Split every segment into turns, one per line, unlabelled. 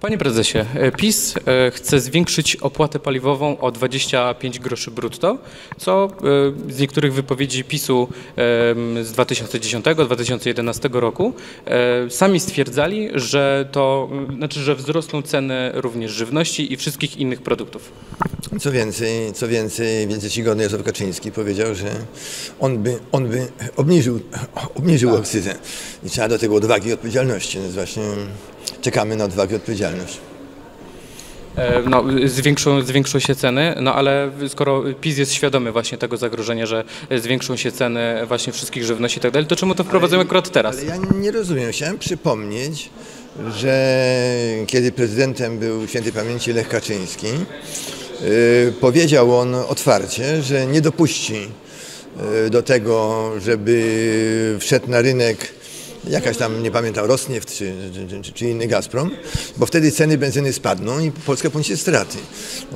Panie prezesie, e, PiS e, chce zwiększyć opłatę paliwową o 25 groszy brutto, co e, z niektórych wypowiedzi PiSu z 2010-2011 roku sami stwierdzali, że to znaczy, że wzrosną ceny również żywności i wszystkich innych produktów.
Co więcej, co więcej, wielce czcigodny Jarosław Kaczyński powiedział, że on by, on by obniżył, obniżył akcyzę i trzeba do tego odwagi i odpowiedzialności, więc właśnie czekamy na odwagę i odpowiedzialność.
E, No, zwiększą, zwiększą się ceny, no ale skoro PiS jest świadomy właśnie tego zagrożenia, że zwiększą się ceny właśnie wszystkich żywności i tak dalej, to czemu to wprowadzają akurat teraz?
Ale ja nie rozumiem. Chciałem przypomnieć, że kiedy prezydentem był świętej pamięci Lech Kaczyński, yy, powiedział on otwarcie, że nie dopuści yy, do tego, żeby wszedł na rynek jakaś tam, nie pamiętam, Rosneft czy, czy, czy, czy inny Gazprom, bo wtedy ceny benzyny spadną i Polska poniesie straty.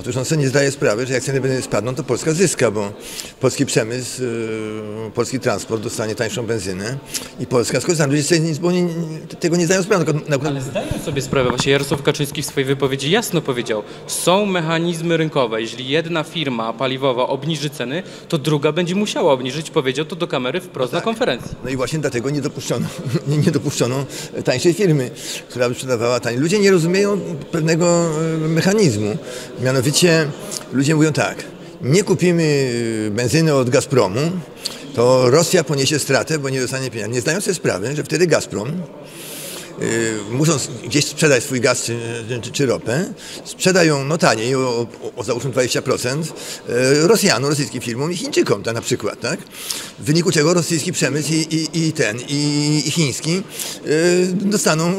Otóż on sobie nie zdaje sprawy, że jak ceny benzyny spadną, to Polska zyska, bo polski przemysł, yy, polski transport dostanie tańszą benzynę i Polska skorzysta. Ludzie sobie nic, bo oni tego nie zdają sprawy. Na,
Ale zdają sobie sprawę, właśnie Jarosław Kaczyński w swojej wypowiedzi jasno powiedział, są mechanizmy rynkowe, jeśli jedna firma paliwowa obniży ceny, to druga będzie musiała obniżyć, powiedział to do kamery wprost na konferencji.
No i właśnie dlatego nie dopuszczono, nie, dopuszczono tańszej firmy, która by sprzedawała taniej. Ludzie nie rozumieją pewnego e, mechanizmu. Mianowicie ludzie mówią tak, nie kupimy e, benzyny od Gazpromu, to Rosja poniesie stratę, bo nie dostanie pieniędzy. Nie zdają sobie sprawy, że wtedy Gazprom musząc gdzieś sprzedać swój gaz czy, czy, czy ropę, sprzeda ją no taniej, o, o, o załóżmy 20% y, Rosjanom, rosyjskim firmom i Chińczykom tak, na przykład, tak? W wyniku czego rosyjski przemysł i, i, i ten, i, i chiński y, dostaną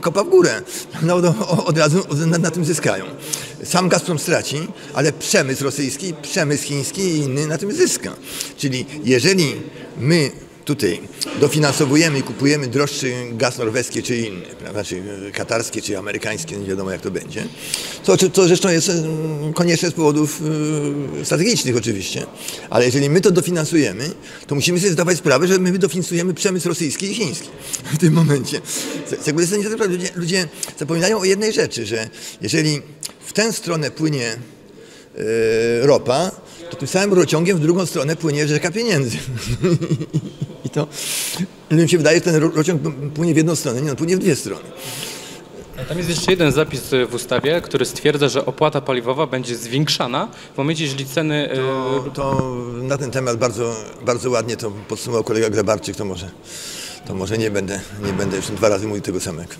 kopa w górę. No, no, od razu na, na tym zyskają. Sam Gazprom straci, ale przemysł rosyjski, przemysł chiński i inny na tym zyska. Czyli jeżeli my tutaj dofinansowujemy i kupujemy droższy gaz norweski czy inny, prawda, czy e, katarski, czy amerykański, nie wiadomo jak to będzie, to, to, zresztą jest e, konieczne z powodów e, strategicznych oczywiście, ale jeżeli my to dofinansujemy, to musimy sobie zdawać sprawę, że my dofinansujemy przemysł rosyjski i chiński w tym momencie. Ludzie, ludzie zapominają o jednej rzeczy, że jeżeli w tę stronę płynie ropa, to tym samym rurociągiem w drugą stronę płynie rzeka pieniędzy. To ludziom się wydaje, że ten rurociąg płynie w jedną stronę, nie, on płynie w dwie strony.
Tam jest jeszcze jeden zapis w ustawie, który stwierdza, że opłata paliwowa będzie zwiększana w momencie, jeżeli ceny... e,
To, to na ten temat bardzo, bardzo ładnie to podsumował kolega Grabarczyk, to może, to może nie będę, nie będę już dwa razy mówił tego samego.